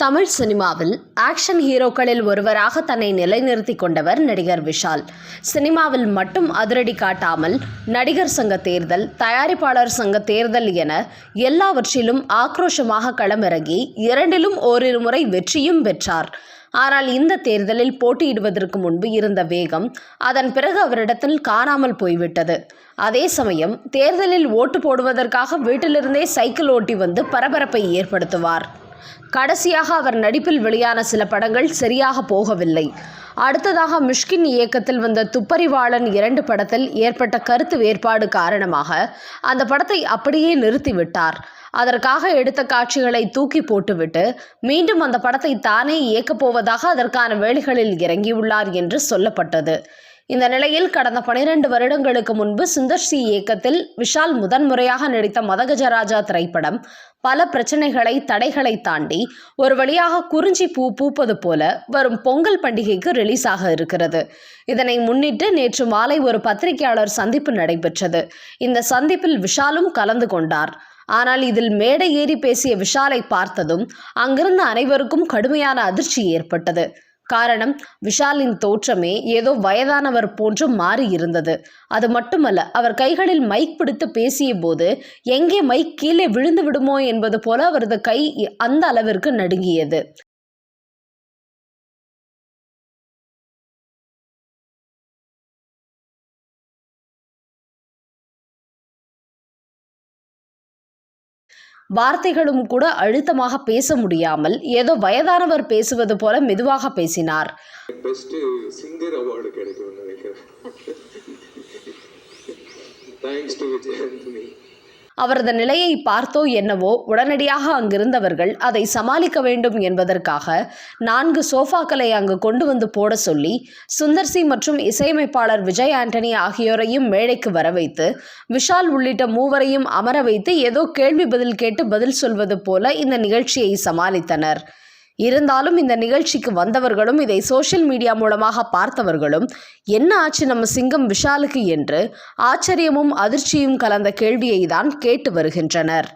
தமிழ் சினிமாவில் ஆக்ஷன் ஹீரோக்களில் ஒருவராக தன்னை நிலைநிறுத்தி கொண்டவர் நடிகர் விஷால். சினிமாவில் மட்டும் அதிரடி காட்டாமல் நடிகர் சங்க தேர்தல் தயாரிப்பாளர் சங்க தேர்தல் என எல்லாவற்றிலும் ஆக்ரோஷமாக களமிறங்கி இரண்டிலும் ஓரிரு முறை வெற்றியும் பெற்றார். ஆனால் இந்த தேர்தலில் போட்டியிடுவதற்கு முன்பு இருந்த வேகம் அதன் பிறகு அவரிடத்தில் காணாமல் போய்விட்டது. அதே சமயம் தேர்தலில் ஓட்டு போடுவதற்காக வீட்டிலிருந்தே சைக்கிள் ஓட்டி வந்து பரபரப்பை ஏற்படுத்துவார். கடைசியாக அவர் நடிப்பில் வெளியான சில படங்கள் சரியாக போகவில்லை. அடுத்ததாக மிஷ்கின் இயக்கத்தில் வந்த துப்பறிவாளன் இரண்டு படத்தில் ஏற்பட்ட கருத்து வேறுபாடு காரணமாக அந்த படத்தை அப்படியே நிறுத்திவிட்டார். அதற்காக எடுத்த காட்சிகளை தூக்கி போட்டுவிட்டு மீண்டும் அந்த படத்தை தானே இயக்கப் போவதாக அதற்கான வேலைகளில் இறங்கியுள்ளார் என்று சொல்லப்பட்டது. இந்த நிலையில் கடந்த பனிரெண்டு வருடங்களுக்கு முன்பு சுந்தர் சி இயக்கத்தில் விஷால் முதன்முறையாக நடித்த மதகஜராஜா திரைப்படம் பல பிரச்சனைகளை தடைகளை தாண்டி ஒரு வழியாக குறிஞ்சி பூ பூப்பது போல வரும் பொங்கல் பண்டிகைக்கு ரிலீஸ் ஆக இருக்கிறது. இதனை முன்னிட்டு நேற்று மாலை ஒரு பத்திரிகையாளர் சந்திப்பு நடைபெற்றது. இந்த சந்திப்பில் விஷாலும் கலந்து கொண்டார். ஆனால் இதில் மேடை ஏறி பேசிய விஷாலை பார்த்ததும் அங்கிருந்த அனைவருக்கும் கடுமையான அதிர்ச்சி ஏற்பட்டது. காரணம் விஷாலின் தோற்றமே ஏதோ வயதானவர் போன்று மாறி இருந்தது. அது மட்டுமல்ல அவர் கைகளில் மைக் பிடித்து பேசிய போது எங்கே மைக் கீழே விழுந்து விடுமோ? என்பது போல அவரது கை அந்த அளவிற்கு நடுங்கியது. வார்த்தைகளும் கூட அழுத்தமாக பேச முடியாமல் ஏதோ வயதானவர் பேசுவது போல மெதுவாக பேசினார். சிங்கர் அவரது நிலையை பார்த்தோ என்னவோ உடனடியாக அங்கிருந்தவர்கள் அதை சமாளிக்க வேண்டும் என்பதற்காக நான்கு சோஃபாக்களை அங்கு கொண்டு வந்து போட சொல்லி சுந்தர்சி மற்றும் இசையமைப்பாளர் விஜய் ஆண்டனி ஆகியோரையும் மேடைக்கு வர வைத்து விஷால் உள்ளிட்ட மூவரையும் அமர வைத்து ஏதோ கேள்வி பதில் கேட்டு பதில் சொல்வது போல இந்த நிகழ்ச்சியை சமாளித்தனர். இருந்தாலும் இந்த நிகழ்ச்சிக்கு வந்தவர்களும் இதை சோஷியல் மீடியா மூலமாக பார்த்தவர்களும் என்ன ஆச்சு நம்ம சிங்கம் விஷாலுக்கு? என்று ஆச்சரியமும் அதிர்ச்சியும் கலந்த கேள்வியை தான் கேட்டு வருகின்றனர்.